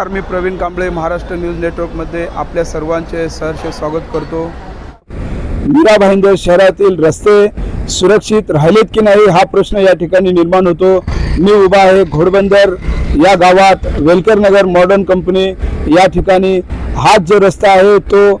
नमस्कार मी प्रवीण कांबळे महाराष्ट्र न्यूज नेटवर्कमध्ये आपल्या सर्वांचे सहर्ष स्वागत करतो. मीरा भाईंदर शहरातील रस्ते सुरक्षित राहिलेत की नाही हा प्रश्न या ठिकाणी निर्माण होतो. मी उभा आहे घोडबंदर या गावात वेलकर नगर मॉडर्न कंपनी या ठिकाणी हाच जो रस्ता आहे तो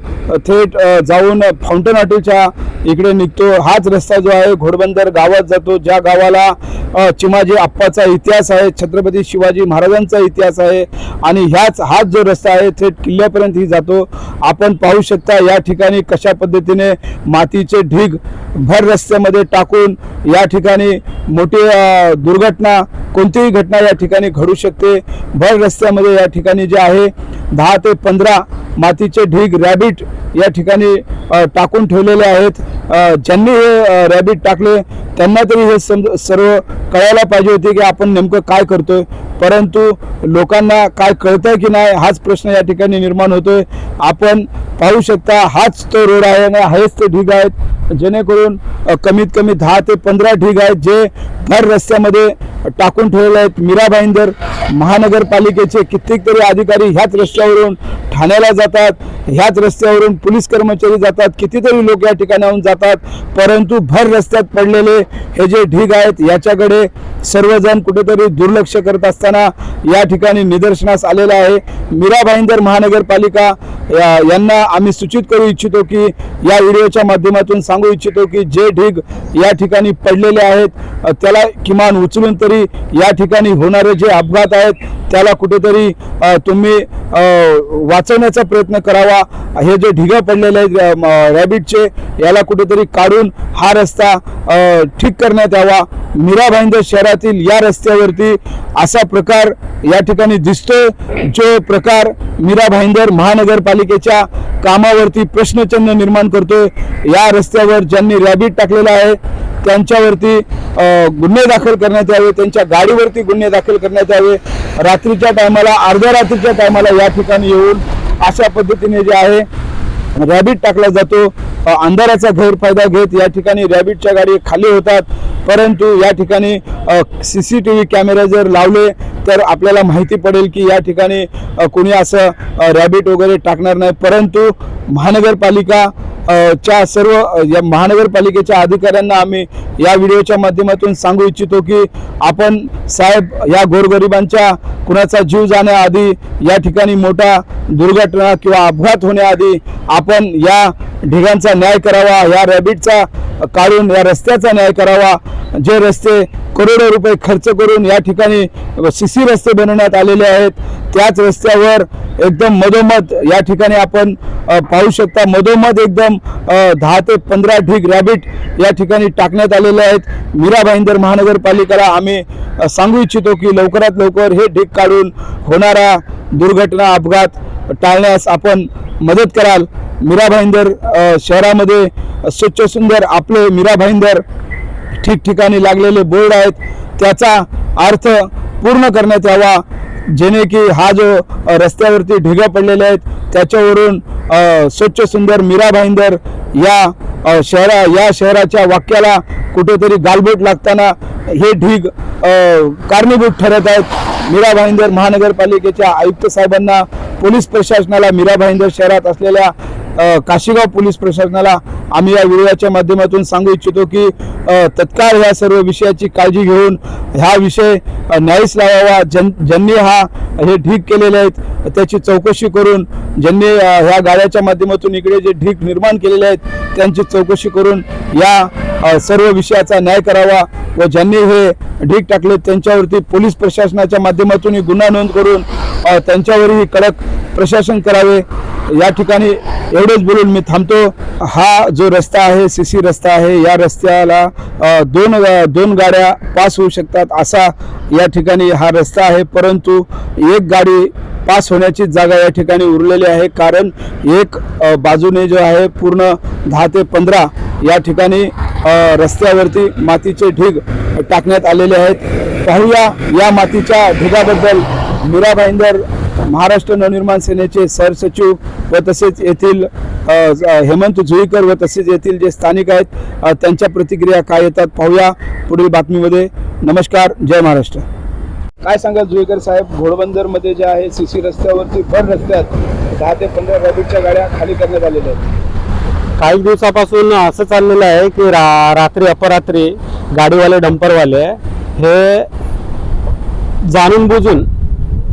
थेट जाऊन फाउंटन हॉटेलच्या इकडे निघतो. हाच रस्ता जो आहे घोडबंदर गावात जातो. ज्या गावाला चिमाजी आप्पाचा इतिहास आहे छत्रपती शिवाजी महाराजांचा इतिहास आहे आणि ह्याच हाच जो रस्ता आहे थेट किल्ल्यापर्यंत ही जातो. आपण पाहू शकता या ठिकाणी कशा पद्धतीने मातीचे ढीग भर रस्त्यामध्ये टाकून या ठिकाणी मोठी दुर्घटना कोणतीही घटना या ठिकाणी घडू शकते. भर रस्त्यामध्ये या ठिकाणी जे आहे दहा ते पंधरा मातीचे ढीग रॅबिट या ठिकाणी टाकून ठेवलेले आहेत. ज्यांनी हे रॅबिट टाकले त्यांना तरी हे सम सर्व कळायला पाहिजे होते की आपण नेमकं काय करतोय. परंतु लोकांना काय कळतंय की नाही हाच प्रश्न या ठिकाणी निर्माण होतोय. आपण पाहू शकता हाच तो रोड आहे आणि हेच ते ढीग आहेत जेणेकरून कमीत कमी दहा ते पंधरा ढीग आहेत जे भर रस्त्यामध्ये टाकून ठेवलेले आहेत. मीरा भाईंदर महानगरपालिकेचे कित्येक तरी अधिकारी ह्याच रस्त्यावरून ठाण्याला जातात ह्याच रस्त्यावरून पोलीस कर्मचारी जातात कितीतरी लोक या ठिकाणाहून जातात. परंतु भर रस्त्यात पडलेले हे जे ढीग आहेत याच्याकडे सर्वजण कुठेतरी दुर्लक्ष करत असताना या ठिकाणी निदर्शनास आलेलं आहे. मीरा भाईंदर महानगरपालिका यांना आम्ही सूचित करू इच्छितो की या व्हिडिओच्या माध्यमातून सांगू इच्छितो की जे ढीग या ठिकाणी पडलेले आहेत त्याला किमान उचलून तरी या ठिकाणी होणारे जे अपघात आहेत त्याला कुठेतरी तुम्ही वाचवण्याचा प्रयत्न करावा. हे जे ढिगा पडलेले आहेत रॅबिटचे याला कुठेतरी काढून हा रस्ता ठीक करण्यात यावा. मीरा भाईंदर शहरातील या रस्त्यावरती असा प्रकार या ठिकाणी दिसतोय जो प्रकार मीरा भाईंदर महानगरपालिकेच्या कामावरती प्रश्नचिन्ह निर्माण करतोय. या रस्त्यावर ज्यांनी रॅबिट टाकलेला आहे त्यांच्यावरती गुन्हे दाखल करण्यात यावे त्यांच्या गाडीवरती गुन्हे दाखल करण्यात यावे. रात्रीच्या टायमाला अर्ध्या रात्रीच्या टायमाला या ठिकाणी येऊन अशा पद्धतीने जे आहे रॅबिट टाकला जातो. अंधाराचा गैरफायदा घेत या ठिकाणी रॅबिटच्या गाडी खाली होतात. परंतु या ठिकाणी सी सी टी व्ही कॅमेरे जर लावले तर आपल्याला माहिती पडेल की या ठिकाणी कुणी कोणी असं रॅबिट वगैरे टाकणार नाही. परंतु महानगरपालिका च्या सर्व या महानगरपालिकेच्या अधिकाऱ्यांना आम्ही या व्हिडिओच्या माध्यमातून सांगू इच्छितो की आपण साहेब या गोरगरिबांच्या कुणाचा जीव जाण्याआधी या ठिकाणी मोठा दुर्घटना किंवा अपघात होण्याआधी आपण या ढिगांचा न्याय करावा या रॅबिटचा काढून या रस्त्याचा न्याय करावा. जे रस्ते करोडो रुपये खर्च करून या ठिकाणी सी सी रस्ते बनवण्यात आलेले आहेत त्याच रस्त्यावर एकदम मधोमध या ठिकाणी आपण पाहू शकता मधोमध एकदम दहा ते पंधरा ढीग रॅबिट या ठिकाणी टाकण्यात आलेले आहेत. मीरा भाईंदर महानगरपालिकेला आम्ही सांगू इच्छितो की लवकरात लवकर हे ढीग काढून होणारा दुर्घटना अपघात टाळण्यास आपण मदत कराल. मीरा भाईंदर शहरामध्ये स्वच्छ सुंदर आपले मीरा भाईंदर ठिकठिकाणी लागलेले बोर्ड आहेत. त्याचा अर्थ पूर्ण करण्यात यावा. जेणे की हा जो रस्त्यावरती ढिगा पडलेले आहेत त्याच्यावरून स्वच्छ सुंदर मीरा भाईंदर या शहरा या शहराच्या वाक्याला कुठेतरी गालबोट लागताना हे ढीग कारणीभूत ठरत आहेत. मीरा भाईंदर महानगरपालिकेच्या आयुक्त साहेबांना पोलीस प्रशासनाला मीरा भाईंदर शहरात असलेल्या काशीगाव पोलीस प्रशासनाला आम्ही या व्हिडिओच्या माध्यमातून सांगू इच्छितो की तत्काळ या सर्व विषयाची काळजी घेऊन हा विषय न्यायस लावावा. जन ज्यांनी हा हे ढीग केलेले आहेत त्याची चौकशी करून ज्यांनी ह्या गाड्याच्या माध्यमातून इकडे जे ढीग निर्माण केलेले आहेत त्यांची चौकशी करून या सर्व विषयाचा न्याय करावा व ज्यांनी हे ढीग टाकले त्यांच्यावरती पोलीस प्रशासनाच्या माध्यमातून गुन्हा नोंद करून त्यांच्यावरही कडक प्रशासन करावे. या ठिकाणी एवढेच बोलून मी थांबतो. हा जो रस्ता आहे सी सी रस्ता आहे या रस्त्याला दोन दोन गाड्या पास होऊ शकतात असा या ठिकाणी हा रस्ता आहे. परंतु एक गाडी पास होण्याची जागा या ठिकाणी उरलेली आहे. कारण एक बाजूने जो आहे पूर्ण दहा ते पंधरा या ठिकाणी रस्त्यावरती मातीचे ढीग टाकण्यात आलेले आहेत. पाहूया या मातीच्या ढिगाबद्दल मीरा भाईंदर महाराष्ट्र नवनिर्माण सेनेचे सरसचिव व तसेच येथील हेमंत जुईकर व तसेच येथील जे स्थानिक आहेत त्यांच्या प्रतिक्रिया काय येतात पाहूया पुढील बातमीमध्ये. नमस्कार जय महाराष्ट्र. काय सांगाल जुईकर साहेब? घोडबंदरमध्ये जे आहे सीसी रस्त्यावरती भर रस्त्यात दहा ते पंधरा रॅबिटच्या गाड्या खाली करण्यात आलेल्या आहेत. काही दिवसापासून असं चाललेलं आहे की रा रात्री अपरात्री गाडीवाले डंपरवाले हे जाणून बुजून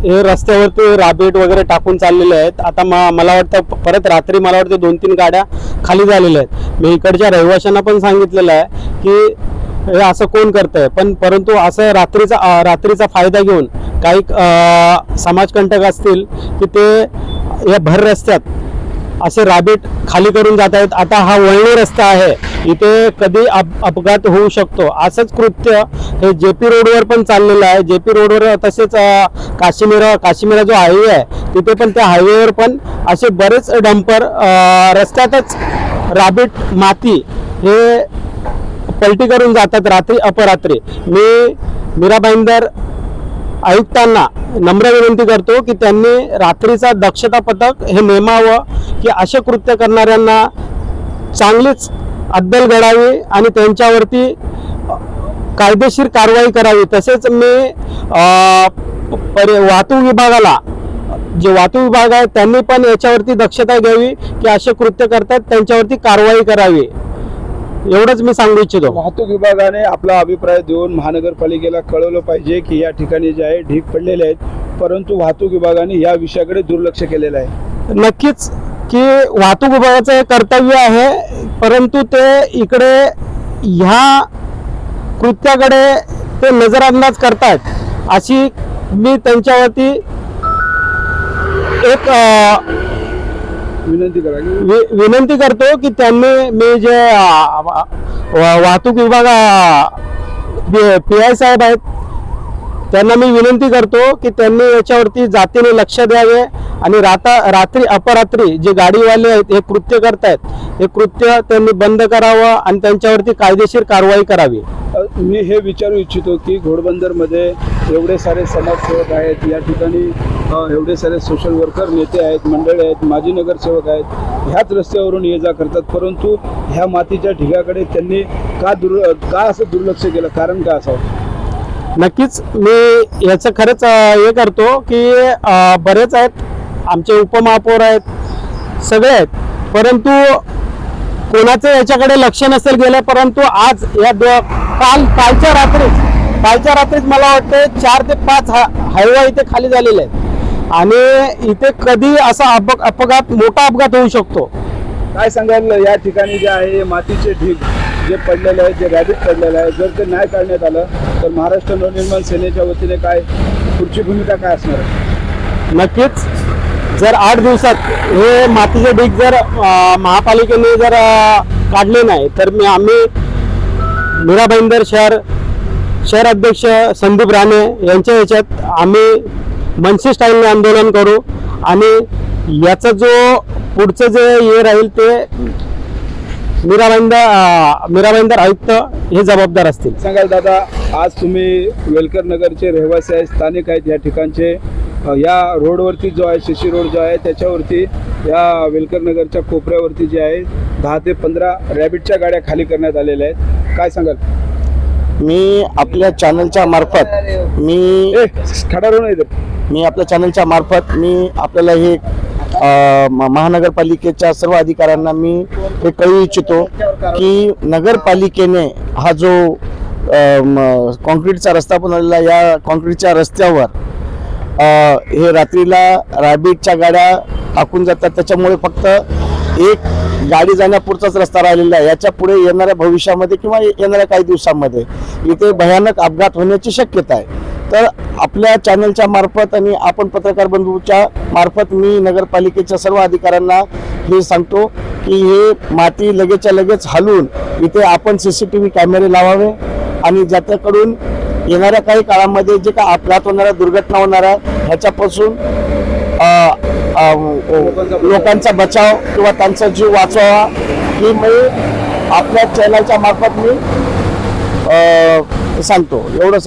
हे रस्त्यावरती राबीट वगैरे टाकून चाललेले आहेत. आता म मला वाटतं परत रात्री मला वाटतं दोन तीन गाड्या खाली झालेल्या आहेत. मी इकडच्या रहिवाशांना पण सांगितलेलं आहे की हे असं कोण करतंय? पण परंतु असं रात्रीचा रात्रीचा फायदा घेऊन काही समाजकंटक असतील की ते या भर रस्त्यात असे राबीट खाली करून जात आहेत. आता हा वळणी रस्ता आहे. इथे कधी अप अपघात होऊ शकतो. असंच कृत्य हे जे पी रोडवर पण चाललेलं आहे. जे पी रोडवर तसेच काश्मीर काश्मीरा काश्मीरा जो हायवे आहे तिथे पण त्या हायवेवर पण असे बरेच डंपर रस्त्यातच राबीट माती हे पलटी करून जातात रात्री अपरात्री. मी मीराबाईंदर आयुक्तांना नम्र विनंती करतो की त्यांनी रात्रीचा दक्षता पथक हे नेमावं की असे कृत्य करणाऱ्यांना चांगलीच अद्दल घडावी आणि त्यांच्यावरती कायदेशीर कारवाई करावी. तसेच मी वाहतूक विभागाला जे वाहतूक विभाग आहे त्यांनी पण याच्यावरती दक्षता घ्यावी की असे कृत्य करतात त्यांच्यावरती कारवाई करावी. एवढंच मी सांगू इच्छितो. वाहतूक विभागाने आपला अभिप्राय देऊन महानगरपालिकेला कळवलं पाहिजे की या ठिकाणी जे आहे ढीक पडलेले आहेत परंतु वाहतूक विभागाने या विषयाकडे दुर्लक्ष केलेलं आहे. नक्कीच की वाहतूक विभागाचं हे कर्तव्य आहे परंतु ते इकडे ह्या कृत्याकडे ते नजरअंदाज करतायत. अशी मी त्यांच्यावरती एक विनंती करा वि- विनंती करतो की त्यांनी मी जे वा- वाहतूक विभाग पी आय साहेब आहेत त्यांना मी विनंती करतो की त्यांनी याच्यावरती जातीने लक्ष द्यावे. आणि राता रात्री अपरात्री जे गाडीवाले आहेत हे कृत्य करतायत हे कृत्य त्यांनी बंद करावं आणि त्यांच्यावरती कायदेशीर कारवाई करावी. मी हे विचारू इच्छितो की घोडबंदरमध्ये एवढे सारे समाजसेवक आहेत या ठिकाणी एवढे सारे सोशल वर्कर नेते आहेत मंडळी आहेत माजी नगरसेवक आहेत ह्याच रस्त्यावरून ये जा करतात. परंतु ह्या मातीच्या ढिगाकडे त्यांनी का दुर् का असं दुर्लक्ष केलं? कारण का असावं नक्कीच मी याचं खरंच हे करतो की बरेच आहेत आमचे उपमहापौर आहेत सगळे आहेत. परंतु कोणाचं याच्याकडे लक्ष नसेल गेलं परंतु आज या दो काल कालच्या रात्रीच कालच्या रात्रीच मला वाटतं चार ते पाच हा हायवे इथे खाली झालेले आहेत. आणि इथे कधी असा अप अपघात मोठा अपघात होऊ शकतो. काय सांगाल या ठिकाणी जे आहे मातीचे ढीग जे पडलेले आहेत जे रॅबिट पडलेलं आहे जर ते नाही काढण्यात आलं तर महाराष्ट्र नवनिर्माण सेनेच्या वतीने काय पुढची भूमिका काय असणार आहे? नक्कीच. जर आठ दिवसात हे मातीचे ढीग जर महापालिकेने जर काढले नाही तर मी आम्ही मीरा भाईंदर शहर शहर अध्यक्ष संदीप राणे यांच्या याच्यात आम्ही मनसे स्टाईलने आंदोलन करू आणि याचा जो पुढचं जे हे राहील ते मीरा भाईंदर मीरा भाईंदर आयुक्त हे जबाबदार असतील. सांगाल दादा आज तुम्ही वेलकर नगरचे रहिवासी आहेत स्थानिक आहेत या ठिकाणचे. या रोडवरती जो आहे शिशी रोड जो आहे त्याच्यावरती या वेलकर नगरच्या कोपऱ्यावरती जे आहे दहा ते पंधरा रॅबिटच्या गाड्या खाली करण्यात आलेल्या आहेत. काय सांगाल? मी आपल्या चॅनलच्या मार्फत मी ए खडारो नाही मी आपल्या चॅनलच्या मार्फत मी आपल्याला हे महानगरपालिकेच्या सर्व अधिकाऱ्यांना मी हे कळू इच्छितो की नगरपालिकेने हा जो कॉन्क्रीटचा रस्ता बनवलेला या कॉन्क्रीटच्या रस्त्यावर हे रात्रीला रॅबिटच्या गाड्या टाकून जातात. त्याच्यामुळे फक्त एक गाडी जाण्यापुरताच रस्ता राहिलेला आहे. याच्यापुढे येणाऱ्या भविष्यामध्ये किंवा येणाऱ्या काही दिवसांमध्ये इथे भयानक अपघात होण्याची शक्यता आहे. तर आपल्या चॅनलच्या मार्फत आणि आपण पत्रकार बंधूच्या मार्फत मी नगरपालिकेच्या सर्व अधिकाऱ्यांना हे सांगतो की हे माती लगेचच्या लगेच हलवून इथे आपण सी सी टी व्ही कॅमेरे लावावे आणि ज्याच्याकडून येणाऱ्या काही काळामध्ये जे काय अपघात आहे दुर्घटना होणार आहे ह्याच्यापासून लोकांचा बचाव किंवा त्यांचा जीव वाचवावा ही मी आपल्या चॅनलच्या मार्फत मी सांगतो. एवढं सांग